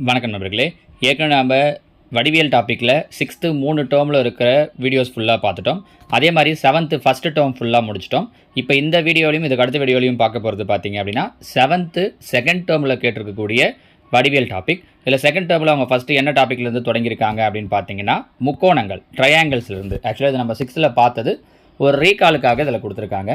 வணக்கம் நண்பர்களே. ஏற்கனவே நாம் வடிவியல் டாப்பிக்கில் சிக்ஸ்த்து மூணு டேர்மில் இருக்கிற வீடியோஸ் ஃபுல்லாக பார்த்துட்டோம். அதே மாதிரி செவன்த்து ஃபஸ்ட்டு டேர்ம் ஃபுல்லாக முடிச்சிட்டோம். இப்போ இந்த வீடியோலையும் இதுக்கு அடுத்த வீடியோலையும் பார்க்க போகிறது பார்த்தீங்க அப்படின்னா செவன்த்து செகண்ட் டேர்மில் கேட்டிருக்கக்கூடிய வடிவியல் டாபிக் இதில் செகண்ட் டேர்மில் அவங்க ஃபஸ்ட்டு என்ன டாப்பிக்லேருந்து தொடங்கியிருக்காங்க அப்படின்னு பார்த்தீங்கன்னா முக்கோணங்கள் ட்ரையாங்கிள்ஸ்லேருந்து ஆக்சுவலாக இது நம்ம சிக்ஸ்த்தில் பார்த்தது ஒரு ரீகாலுக்காக இதில் கொடுத்துருக்காங்க.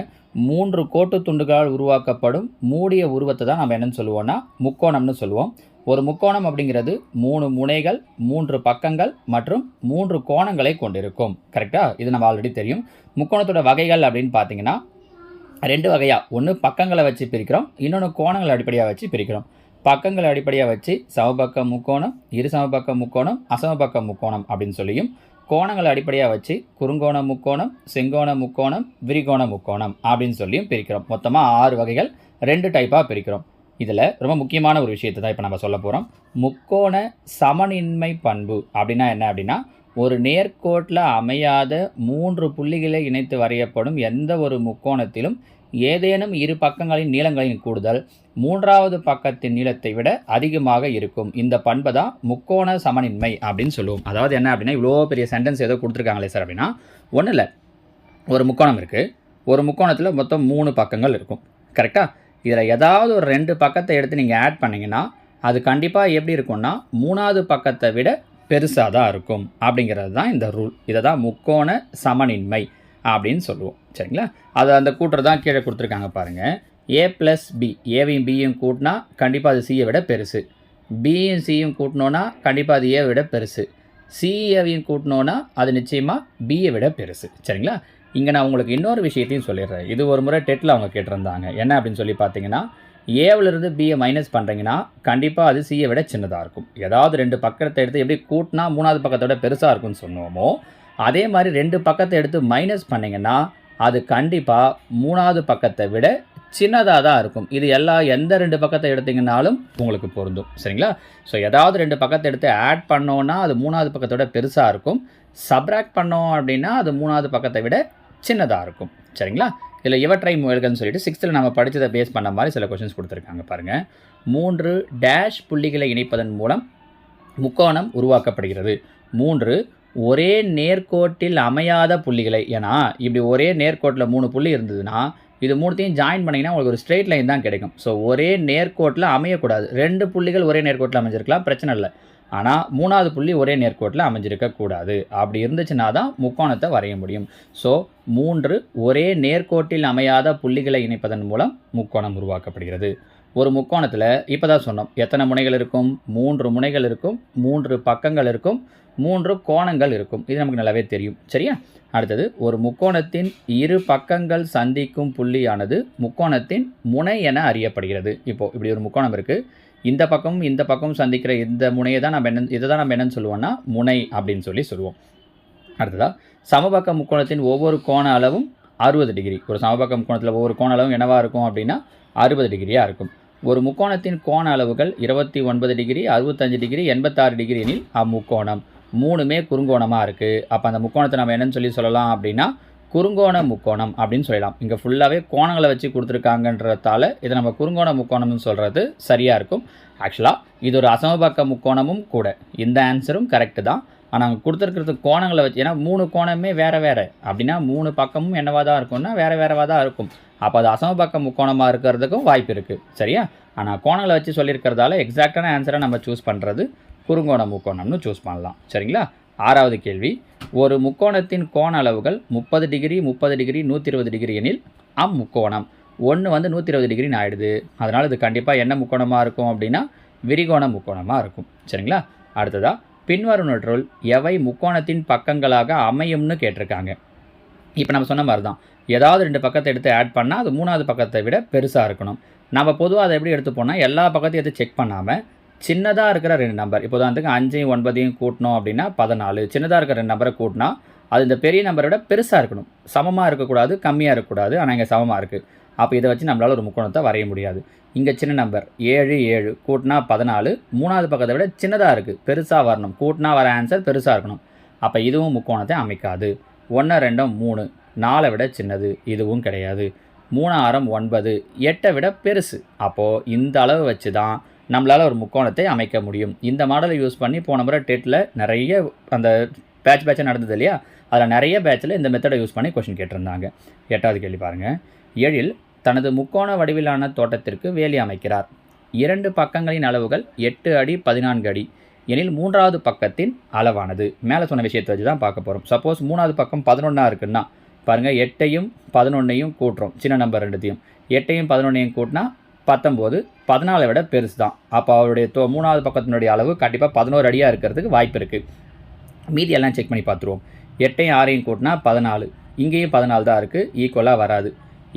மூன்று கோட்டு துண்டுகளால் உருவாக்கப்படும் மூடிய உருவத்தை தான் நம்ம என்னென்னு சொல்லுவோம்னா முக்கோணம்னு சொல்லுவோம். ஒரு முக்கோணம் அப்படிங்கிறது மூணு முனைகள் மூன்று பக்கங்கள் மற்றும் மூன்று கோணங்களை கொண்டிருக்கும். கரெக்டாக இது நம்ம ஆல்ரெடி தெரியும். முக்கோணத்தோட வகைகள் அப்படின்னு பார்த்தீங்கன்னா ரெண்டு வகையாக ஒன்று பக்கங்களை வச்சு பிரிக்கிறோம் இன்னொன்று கோணங்களை அடிப்படையாக வச்சு பிரிக்கிறோம். பக்கங்களை அடிப்படையாக வச்சு சமபக்க முக்கோணம் இரு சமபக்க முக்கோணம் அசமபக்க முக்கோணம் அப்படின்னு சொல்லியும் கோணங்களை அடிப்படையாக வச்சு குறுங்கோண முக்கோணம் செங்கோண முக்கோணம் விரிகோண முக்கோணம் அப்படின்னு சொல்லியும் பிரிக்கிறோம். மொத்தமாக ஆறு வகைகள் ரெண்டு டைப்பாக பிரிக்கிறோம். இதில் ரொம்ப முக்கியமான ஒரு விஷயத்தை தான் இப்போ நம்ம சொல்ல போகிறோம். முக்கோண சமனின்மை பண்பு அப்படின்னா என்ன அப்படின்னா ஒரு நேர்கோட்டில் அமையாத மூன்று புள்ளிகளை இணைத்து வரையப்படும் எந்த ஒரு முக்கோணத்திலும் ஏதேனும் இரு பக்கங்களின் நீளங்களின் கூடுதல் மூன்றாவது பக்கத்தின் நீளத்தை விட அதிகமாக இருக்கும். இந்த பண்பை தான் முக்கோண சமனின்மை அப்படின்னு சொல்லுவோம். அதாவது என்ன அப்படின்னா இவ்வளோ பெரிய சென்டென்ஸ் ஏதோ கொடுத்துருக்காங்களே சார் அப்படின்னா ஒன்றும் இல்லை ஒரு முக்கோணம் இருக்குது ஒரு முக்கோணத்தில் மொத்தம் மூணு பக்கங்கள் இருக்கும். கரெக்டாக இதில் ஏதாவது ஒரு ரெண்டு பக்கத்தை எடுத்து நீங்கள் ஆட் பண்ணிங்கன்னா அது கண்டிப்பாக எப்படி இருக்கும்னா மூணாவது பக்கத்தை விட பெருசாக தான் இருக்கும். அப்படிங்கிறது தான் இந்த ரூல் இதை தான் முக்கோண சமனின்மை அப்படின்னு சொல்லுவோம். சரிங்களா? அது அந்த கூட்டுறது தான் கீழே கொடுத்துருக்காங்க பாருங்கள் ஏ ப்ளஸ் பி ஏவையும் பியும் கூட்டினா கண்டிப்பாக அது சியை விட பெருசு. பியும் சியும் கூட்டினோன்னா கண்டிப்பாக அது ஏ விட பெருசு. சிஏவையும் கூட்டினோன்னா அது நிச்சயமாக பியை விட பெருசு. சரிங்களா? இங்கே நான் உங்களுக்கு இன்னொரு விஷயத்தையும் சொல்லிடுறேன். இது ஒரு முறை டெட்டில் அவங்க கேட்டிருந்தாங்க. என்ன அப்படின்னு சொல்லி பார்த்தீங்கன்னா ஏவிலிருந்து பிஏ மைனஸ் பண்ணுறீங்கன்னா கண்டிப்பாக அது சியை விட சின்னதாக இருக்கும். ஏதாவது ரெண்டு பக்கத்தை எடுத்து எப்படி கூட்டினா மூணாவது பக்கத்தோட பெருசாக இருக்கும்னு சொன்னோமோ அதே மாதிரி ரெண்டு பக்கத்தை எடுத்து மைனஸ் பண்ணிங்கன்னா அது கண்டிப்பாக மூணாவது பக்கத்தை விட சின்னதாக தான் இருக்கும். இது எல்லா எந்த ரெண்டு பக்கத்தை எடுத்தீங்கனாலும் உங்களுக்கு பொருந்தும். சரிங்களா? ஸோ ஏதாவது ரெண்டு பக்கத்தை எடுத்து ஆட் பண்ணோன்னா அது மூணாவது பக்கத்தோட பெருசாக இருக்கும். சப்ராக்ட் பண்ணோம் அப்படின்னா அது மூணாவது பக்கத்தை விட சின்னதாக இருக்கும். சரிங்களா? இதில் இவற்றை முயல்கள்னு சொல்லிட்டு சிக்ஸ்த்தில் நம்ம படித்ததை பேஸ் பண்ண மாதிரி சில கொஷின்ஸ் கொடுத்துருக்காங்க பாருங்கள் மூன்று டேஷ் புள்ளிகளை இணைப்பதன் மூலம் முக்கோணம் உருவாக்கப்படுகிறது. மூன்று ஒரே நேர்கோட்டில் அமையாத புள்ளிகளை ஏன்னா இப்படி ஒரே நேர்கோட்டில் மூணு புள்ளி இருந்ததுன்னா இது மூணுத்தையும் ஜாயின் பண்ணிங்கன்னா உங்களுக்கு ஒரு ஸ்ட்ரெயிட் லைன் தான் கிடைக்கும். ஸோ ஒரே நேர்கோட்டில் அமையக்கூடாது. ரெண்டு புள்ளிகள் ஒரே நேர்கோட்டில் அமைஞ்சிருக்கலாம் பிரச்சனை இல்லை. ஆனால் மூணாவது புள்ளி ஒரே நேர்கோட்டில் அமைஞ்சிருக்கக்கூடாது அப்படி இருந்துச்சுன்னா தான் முக்கோணத்தை வரைய முடியும். ஸோ மூன்று ஒரே நேர்கோட்டில் அமையாத புள்ளிகளை இணைப்பதன் மூலம் முக்கோணம் உருவாக்கப்படுகிறது. ஒரு முக்கோணத்தில் இப்போ தான் சொன்னோம் எத்தனை முனைகள் இருக்கும்? மூன்று முனைகள் இருக்கும் மூன்று பக்கங்கள் இருக்கும் மூன்று கோணங்கள் இருக்கும். இது நமக்கு நல்லாவே தெரியும். சரியா? அடுத்தது ஒரு முக்கோணத்தின் இரு பக்கங்கள் சந்திக்கும் புள்ளியானது முக்கோணத்தின் முனை என அறியப்படுகிறது. இப்போது இப்படி ஒரு முக்கோணம் இருக்குது இந்த பக்கமும் இந்த பக்கமும் சந்திக்கிற இந்த முனையை தான் நம்ம என்ன இதை தான் நம்ம என்னன்னு சொல்லுவோம்னா முனை அப்படின்னு சொல்லி சொல்லுவோம். அடுத்ததாக சமபக்க முக்கோணத்தின் ஒவ்வொரு கோண அளவும் அறுபது டிகிரி. ஒரு சமபக்க முக்கோணத்தில் ஒவ்வொரு கோண அளவும் என்னவாக இருக்கும் அப்படின்னா அறுபது டிகிரியாக இருக்கும். ஒரு முக்கோணத்தின் கோண அளவுகள் இருபத்தி ஒன்பது டிகிரி அறுபத்தஞ்சு டிகிரி எண்பத்தாறு டிகிரி எனில் அம்முக்கோணம் மூணுமே குறுங்கோணமாக இருக்குது அப்போ அந்த முக்கோணத்தை நம்ம என்னன்னு சொல்லி சொல்லலாம் அப்படின்னா குறுங்கோண முக்கோணம் அப்படின்னு சொல்லலாம். இங்கே ஃபுல்லாகவே கோணங்களை வச்சு கொடுத்துருக்காங்கன்றதால இதை நம்ம குறுங்கோண முக்கோணம்னு சொல்கிறது சரியாக இருக்கும். ஆக்சுவலாக இது ஒரு அசமபக்க முக்கோணமும் கூட. இந்த ஆன்சரும் கரெக்டு தான். ஆனால் அங்கே கொடுத்துருக்கிறது கோணங்களை வச்சு ஏன்னா மூணு கோணமே வேறு வேறு. அப்படின்னா மூணு பக்கமும் என்னவாக தான் இருக்கும்னா வேறு வேறவாக தான் இருக்கும். அப்போ அது அசமபக்க முக்கோணமாக இருக்கிறதுக்கும் வாய்ப்பு இருக்குது சரியா? ஆனால் கோணங்களை வச்சு சொல்லியிருக்கிறதால எக்ஸாக்டான ஆன்சரை நம்ம சூஸ் பண்ணுறது குறுங்கோண முக்கோணம்னு சூஸ் பண்ணலாம். சரிங்களா? ஆறாவது கேள்வி. ஒரு முக்கோணத்தின் கோண அளவுகள் முப்பது டிகிரி முப்பது டிகிரி நூற்றி இருபது டிகிரி எனில் அம் முக்கோணம். ஒன்று வந்து நூற்றி இருபது டிகிரின்னு ஆயிடுது. அதனால் இது கண்டிப்பாக என்ன முக்கோணமாக இருக்கும் அப்படின்னா விரிகோண முக்கோணமாக இருக்கும். சரிங்களா? அடுத்ததாக பின்வருநற்றுள் எவை முக்கோணத்தின் பக்கங்களாக அமையும்னு கேட்டிருக்காங்க. இப்போ நம்ம சொன்ன மாதிரி தான் ஏதாவது ரெண்டு பக்கத்தை எடுத்து ஆட் பண்ணால் அது மூணாவது பக்கத்தை விட பெருசாக இருக்கணும். நம்ம பொதுவாக அதை எப்படி எடுத்து போனால் எல்லா பக்கத்தையும் எடுத்து செக் பண்ணாமல் சின்னதாக இருக்கிற ரெண்டு நம்பர். இப்போ உதாரணத்துக்கு அஞ்சையும் ஒன்பதையும் கூட்டினோம் அப்படின்னா பதினாலு. சின்னதாக இருக்கிற ரெண்டு நம்பரை கூட்டினா அது இந்த பெரிய நம்பரை விட பெருசாக இருக்கணும். சமமாக இருக்கக்கூடாது கம்மியாக இருக்கக்கூடாது. ஆனால் இங்கே சமமாக இருக்குது அப்போ இதை வச்சு நம்மளால் ஒரு முக்கோணத்தை வரைய முடியாது. இங்கே சின்ன நம்பர் ஏழு ஏழு. கூட்டினா பதினாலு. மூணாவது பக்கத்தை விட சின்னதாக இருக்குது பெருசாக வரணும். கூட்டினா வர ஆன்சர் பெருசாக இருக்கணும். அப்போ இதுவும் முக்கோணத்தை அமைக்காது. ஒன்று ரெண்டும் மூணு. நாலை விட சின்னது. இதுவும் கிடையாது. மூணாயிரம் ஒன்பது. எட்டை விட பெருசு. அப்போது இந்த அளவு வச்சு தான் நம்மளால் ஒரு முக்கோணத்தை அமைக்க முடியும். இந்த மாடலை யூஸ் பண்ணி போன முறை டெட்டில் நிறைய அந்த பேட்ச் பேட்சாக நடந்தது இல்லையா? அதில் நிறைய பேட்சில் இந்த மெத்தடை யூஸ் பண்ணி கொஷின் கேட்டிருந்தாங்க. எட்டாவது கேள்வி பாருங்கள் ஏழில் தனது முக்கோண வடிவிலான தோட்டத்திற்கு வேலி அமைக்கிறார். இரண்டு பக்கங்களின் அளவுகள் எட்டு அடி பதினான்கு அடி. எனில் மூன்றாவது பக்கத்தின் அளவானது. மேலே சொன்ன விஷயத்தை வச்சு தான் பார்க்க போகிறோம் சப்போஸ் மூணாவது பக்கம் பதினொன்றா இருக்குன்னா பாருங்கள் எட்டையும் பதினொன்னையும் கூட்டுறோம். சின்ன நம்பர் ரெண்டுத்தையும். எட்டையும் பதினொன்னையும் கூட்டினா பத்தொம்போது பதினாலை விட பெருசு தான் அப்போ அவருடைய தோ மூணாவது பக்கத்தினுடைய அளவு கண்டிப்பாக பதினோரு அடியாக இருக்கிறதுக்கு வாய்ப்பு இருக்குது மீதி எல்லாம் செக் பண்ணி பார்த்துருவோம். எட்டையும் ஆறையும் கூட்டினா பதினாலு. இங்கேயும் பதினாலு தான் இருக்குது ஈக்குவலாக வராது.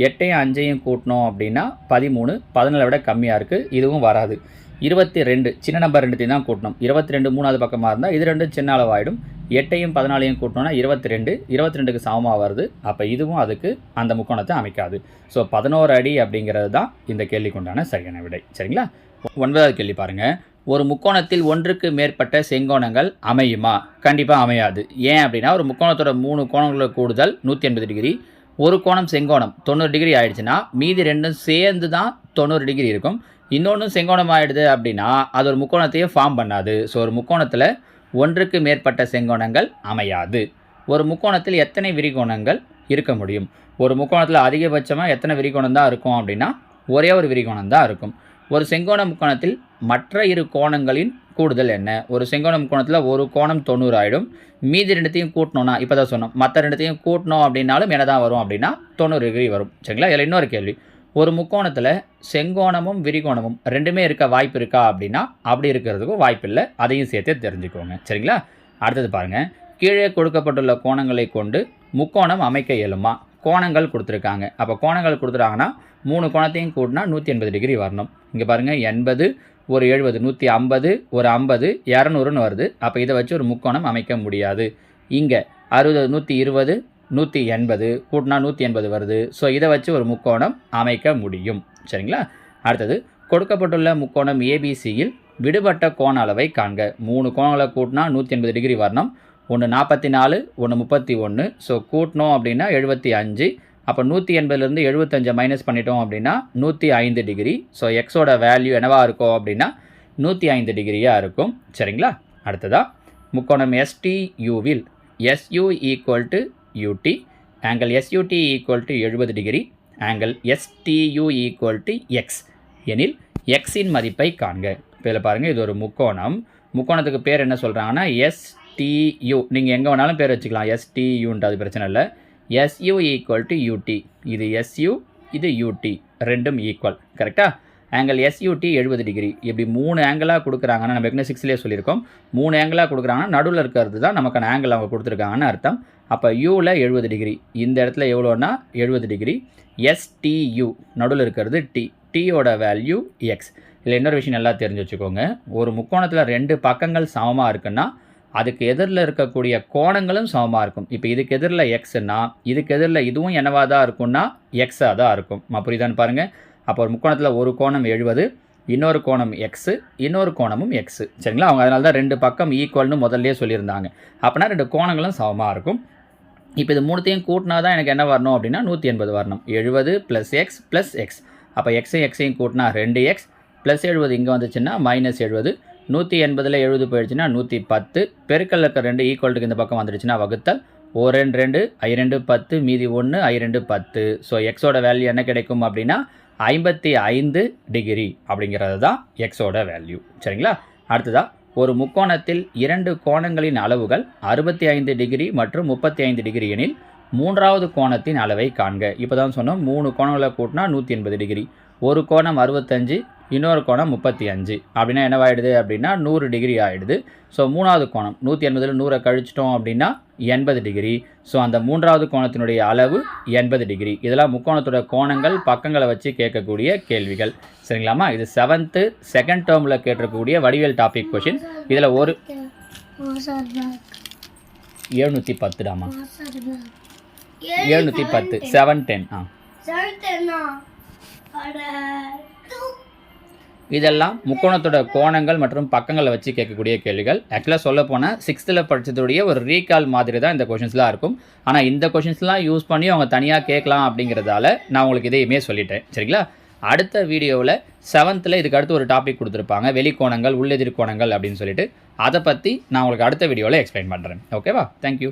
எட்டையும் அஞ்சையும் கூட்டினோம் அப்படின்னா பதிமூணு பதினாலை விட கம்மியாக இருக்குது இதுவும் வராது. இருபத்தி ரெண்டு சின்ன நம்பர் ரெண்டுத்தையும் தான் கூட்டணும். இருபத்தி ரெண்டு மூணாவது பக்கமாக இருந்தால் இது ரெண்டும் சின்ன அளவாயிடும். எட்டையும் பதினாலையும் கூட்டணும்னா இருபத்தி ரெண்டு இருபத்தி ரெண்டுக்கு சமமாக வருது. அப்போ இதுவும் அதுக்கு அந்த முக்கோணத்தை அமைக்காது. ஸோ பதினோரு அடி அப்படிங்கிறது தான் இந்த கேள்விக்கு உண்டான சரியான விடை. சரிங்களா? ஒன்பதாவது கேள்வி பாருங்கள் ஒரு முக்கோணத்தில் ஒன்றுக்கு மேற்பட்ட செங்கோணங்கள் அமையுமா? கண்டிப்பாக அமையாது. ஏன் அப்படின்னா ஒரு முக்கோணத்தோட மூணு கோணங்களோட கூடுதல் நூற்றி எண்பது டிகிரி. ஒரு கோணம் செங்கோணம் தொண்ணூறு டிகிரி ஆயிடுச்சுன்னா மீதி ரெண்டும் சேர்ந்து தான் தொண்ணூறு டிகிரி இருக்கும். இன்னொன்று செங்கோணம் ஆகிடுது அப்படின்னா அது ஒரு முக்கோணத்தையே ஃபார்ம் பண்ணாது. ஸோ ஒரு முக்கோணத்தில் ஒன்றுக்கு மேற்பட்ட செங்கோணங்கள் அமையாது. ஒரு முக்கோணத்தில் எத்தனை விரிகோணங்கள் இருக்க முடியும்? ஒரு முக்கோணத்தில் அதிகபட்சமாக எத்தனை விரிகோணம் தான் இருக்கும் அப்படின்னா ஒரே ஒரு விரிகோணம் தான் இருக்கும். ஒரு செங்கோண முக்கோணத்தில் மற்ற இரு கோணங்களின் கூடுதல் என்ன? ஒரு செங்கோண முக்கோணத்தில் ஒரு கோணம் தொண்ணூறு ஆயிடும். மீதி ரெண்டுத்தையும் கூட்டணும்னா இப்போ தான் சொன்னோம் மற்ற ரெண்டுத்தையும் கூட்டணும் அப்படின்னாலும் என்ன தான் வரும் அப்படின்னா தொண்ணூறு டிகிரி வரும். சரிங்களா? இதில் இன்னொரு கேள்வி. ஒரு முக்கோணத்தில் செங்கோணமும் விரிகோணமும் ரெண்டுமே இருக்க வாய்ப்பு இருக்கா அப்படின்னா அப்படி இருக்கிறதுக்கும் வாய்ப்பு இல்லை. அதையும் சேர்த்து தெரிஞ்சுக்கோங்க. சரிங்களா? அடுத்தது பாருங்கள் கீழே கொடுக்கப்பட்டுள்ள கோணங்களை கொண்டு முக்கோணம் அமைக்க இயலுமா? கோணங்கள் கொடுத்துருக்காங்க. அப்போ கோணங்கள் கொடுத்துட்டாங்கன்னா மூணு கோணத்தையும் கூட்டினா நூற்றி எண்பது டிகிரி வரணும். இங்கே பாருங்கள் எண்பது ஒரு எழுபது நூற்றி ஐம்பது ஒரு ஐம்பது இரநூறுன்னு வருது. அப்போ இதை வச்சு ஒரு முக்கோணம் அமைக்க முடியாது. இங்கே அறுபது நூற்றி இருபது நூற்றி எண்பது கூட்டினா நூற்றி எண்பது வருது. ஸோ இதை வச்சு ஒரு முக்கோணம் அமைக்க முடியும். சரிங்களா? அடுத்தது கொடுக்கப்பட்டுள்ள முக்கோணம் ஏபிசியில் விடுபட்ட கோண அளவை காண்க. மூணு கோணங்களை கூட்டினா நூற்றி எண்பது டிகிரி வரணும். ஒன்று நாற்பத்தி நாலு ஒன்று முப்பத்தி ஒன்று ஸோ கூட்டினோம் அப்படின்னா எழுபத்தி அஞ்சு. அப்போ நூற்றி எண்பதுலேருந்து எழுபத்தஞ்சை மைனஸ் பண்ணிட்டோம் அப்படின்னா நூற்றி ஐந்து டிகிரி. ஸோ எக்ஸோட வேல்யூ என்னவாக இருக்கும் அப்படின்னா நூற்றி ஐந்து டிகிரியாக இருக்கும். சரிங்களா? அடுத்ததாக முக்கோணம் எஸ்டியூவில் SU equal to UD angle SUD equal to எழுபது degree angle STU equal to X எனில் எக்ஸின் மதிப்பை காண்க. இதில் பாருங்கள் இது ஒரு முக்கோணம். முக்கோணத்துக்கு பேர் என்ன சொல்கிறாங்கன்னா எஸ்டியூ நீங்கள் எங்கே வேணாலும் பேர் வச்சுக்கலாம். எஸ்டியூன்ட்டு அது பிரச்சனை இல்லை. எஸ்யூ ஈக்குவல் டு யூடி இது எஸ்யூ இது யூடி ரெண்டும் ஈக்குவல் கரெக்டாக ஆங்கிள் எஸ்யூடி எழுபது டிகிரி இப்படி மூணு ஆங்கிளாக கொடுக்குறாங்கன்னா நம்ம ஏற்கனவே சிக்ஸ்லேயே சொல்லியிருக்கோம். மூணு ஆங்கிளாக கொடுக்குறாங்கன்னா நடுவில் இருக்கிறது தான் நமக்கான ஆங்கிள் அவங்க கொடுத்துருக்காங்கன்னு அர்த்தம். அப்போ யூவில் எழுபது டிகிரி இந்த இடத்துல எவ்வளோன்னா எழுபது டிகிரி எஸ்டியூ நடுவில் இருக்கிறது டி டீயோட வேல்யூ எக்ஸ் இதில் இன்னொரு விஷயம் நல்லா தெரிஞ்சு வச்சுக்கோங்க. ஒரு முக்கோணத்தில் ரெண்டு பக்கங்கள் சமமாக இருக்குன்னா அதுக்கு எதிரில் இருக்கக்கூடிய கோணங்களும் சமமாக இருக்கும். இப்போ இதுக்கு எதிரில் எக்ஸ்னா இதுக்கு எதிரில் இதுவும் என்னவாக தான் இருக்கும்னா எக்ஸாக தான் இருக்கும். புரியுதான்னு பாருங்கள் அப்போ ஒரு முக்கோணத்தில் ஒரு கோணம் எழுபது இன்னொரு கோணம் எக்ஸு இன்னொரு கோணமும் எக்ஸு சரிங்களா? அவங்க அதனால தான் ரெண்டு பக்கம் ஈக்குவல்னு முதல்லே சொல்லியிருந்தாங்க. அப்படின்னா ரெண்டு கோணங்களும் சமமாக இருக்கும். இப்போ இது மூணுத்தையும் கூட்டினா தான் எனக்கு என்ன வரணும் அப்படின்னா நூற்றி எண்பது வரணும். எழுபது ப்ளஸ் எக்ஸ் ப்ளஸ் எக்ஸ் அப்போ எக்ஸையும் எக்ஸையும் கூட்டினா ரெண்டு எக்ஸ் ப்ளஸ் எழுபது இங்கே வந்துச்சுன்னா மைனஸ் எழுபது நூற்றி எண்பதில் எழுபது போயிடுச்சுன்னா நூற்றி பத்து. பெருக்கல் இருக்க ரெண்டு ஈக்குவல்ட்டுக்கு இந்த பக்கம் வந்துடுச்சுன்னா வகுத்தல். ஓ ரெண்டு ரெண்டு. ஐ ரெண்டு பத்து மீதி ஒன்று ஐ ரெண்டு பத்து. ஸோ எக்ஸோட வேல்யூ என்ன கிடைக்கும் அப்படின்னா ஐம்பத்தி ஐந்து டிகிரி அப்படிங்கிறது தான் எக்ஸோட வேல்யூ சரிங்களா? அடுத்ததாக ஒரு முக்கோணத்தில் இரண்டு கோணங்களின் அளவுகள் அறுபத்தி ஐந்து டிகிரி மற்றும் முப்பத்தி ஐந்து டிகிரி எனில் மூன்றாவது கோணத்தின் அளவை காண்க. இப்போ தான் சொன்னோம் மூணு கோணங்களை கூட்டினா நூற்றி எண்பது டிகிரி. ஒரு கோணம் அறுபத்தஞ்சு இன்னொரு கோணம் முப்பத்தி அஞ்சு. அப்படின்னா என்னவாயிடுது அப்படின்னா நூறு டிகிரி ஆகிடுது ஸோ மூணாவது கோணம் நூற்றி எண்பதில் நூறை கழிச்சிட்டோம் அப்படின்னா எண்பது டிகிரி ஸோ அந்த மூன்றாவது கோணத்தினுடைய அளவு எண்பது டிகிரி இதெல்லாம் முக்கோணத்தோட கோணங்கள் பக்கங்களை வச்சு கேட்கக்கூடிய கேள்விகள். சரிங்களாமா இது செவன்த்து செகண்ட் டேர்மில் கேட்டிருக்கக்கூடிய வடிவியல் டாபிக் கொஷின் இதில் ஒரு எழுநூற்றி பத்துடாமா எழுநூற்றி பத்து செவன் டென் ஆ. இதெல்லாம் முக்கோணத்தோட கோணங்கள் மற்றும் பக்கங்களை வச்சு கேட்கக்கூடிய கேள்விகள். ஆக்சுவலாக சொல்ல போனால் சிக்ஸ்த்தில் படித்ததுடைய ஒரு ரீகால் மாதிரி தான் இந்த கொஷின்ஸ்லாம் இருக்கும். ஆனால் இந்த கொஷின்ஸ்லாம் யூஸ் பண்ணி அவங்க தனியாக கேட்கலாம் அப்படிங்கிறதால நான் உங்களுக்கு இதையுமே சொல்லிட்டேன். சரிங்களா? அடுத்த வீடியோவில் செவன்த்தில் இதுக்கு அடுத்து ஒரு டாபிக் கொடுத்துருப்பாங்க. வெளிக்கோணங்கள் உள்ளெதிர்கோணங்கள் அப்படின்னு சொல்லிட்டு. அதை பற்றி நான் உங்களுக்கு அடுத்த வீடியோவில் எக்ஸ்பிளைன் பண்ணுறேன் ஓகேவா தேங்க்யூ